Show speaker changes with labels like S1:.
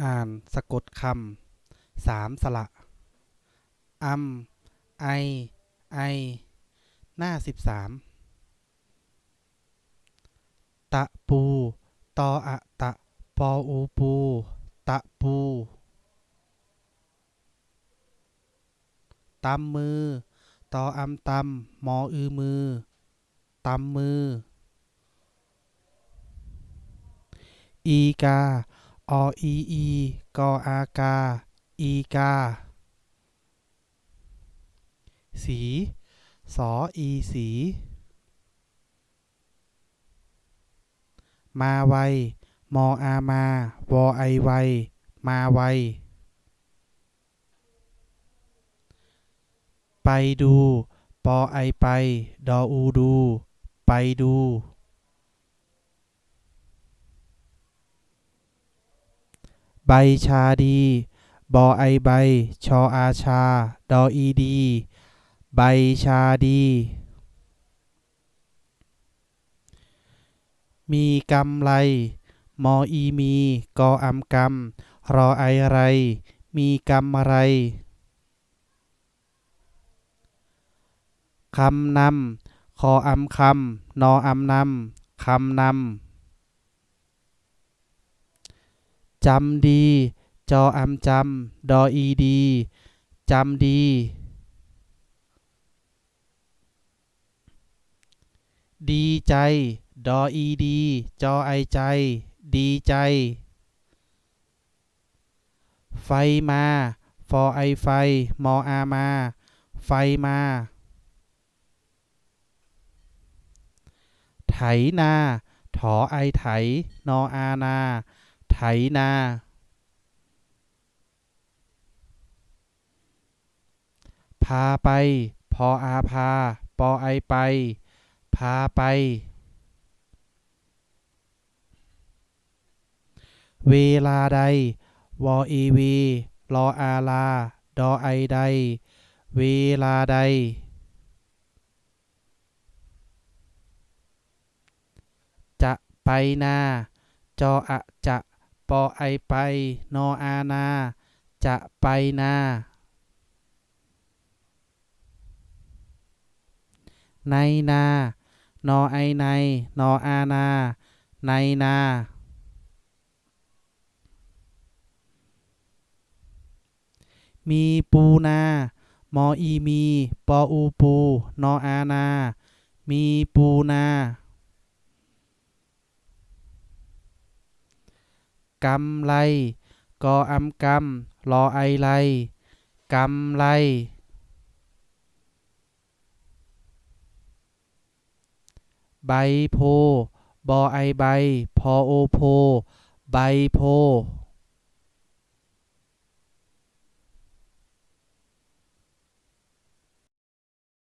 S1: อ่านสะกดคำสามสระอำไอ ไอ หน้าสิบสามตะปู ตออะตะ ปออูปู ตะปูตำมือ ตออำตำมออือมือตำมือ อีกา ออีอีกออากา อีกา สี สออีสี มาไว มออามา วอไอไว มาไว ไปดู ปอไอไป ดออูดู ไปดู ใบชาดี บอไอใบ ชออาชา ดออีดี ใบชาดี มีกำไร มออีมี กออำกำรอไอไร มีกำไรคำนำคออำคำ นออำนำคำนำ จำดี จออำจำ ดออีดี จำดี ดีใจ ดออีดี จอไอใจ ดีใจ ไฟมา ฟอไอไฟ มออามา ไฟมา ไถนา ถอไอไถ นออานา ไถนา พาไป พออาพา ปอไอไป พาไป เวลาใด วอีวี รออาลา ดอไอใด เวลาใดจะไปนา จออะจะ ปอไอไป นออานา จะไปนา ในนา นอไอใน นออานา ในนา มีปูนา มออีมี ปออูปู นออานา มีปูนา กำไร กออำกำรอไอไรกำไร ใบโพบอไอใบ พอโอโพ ใบโพ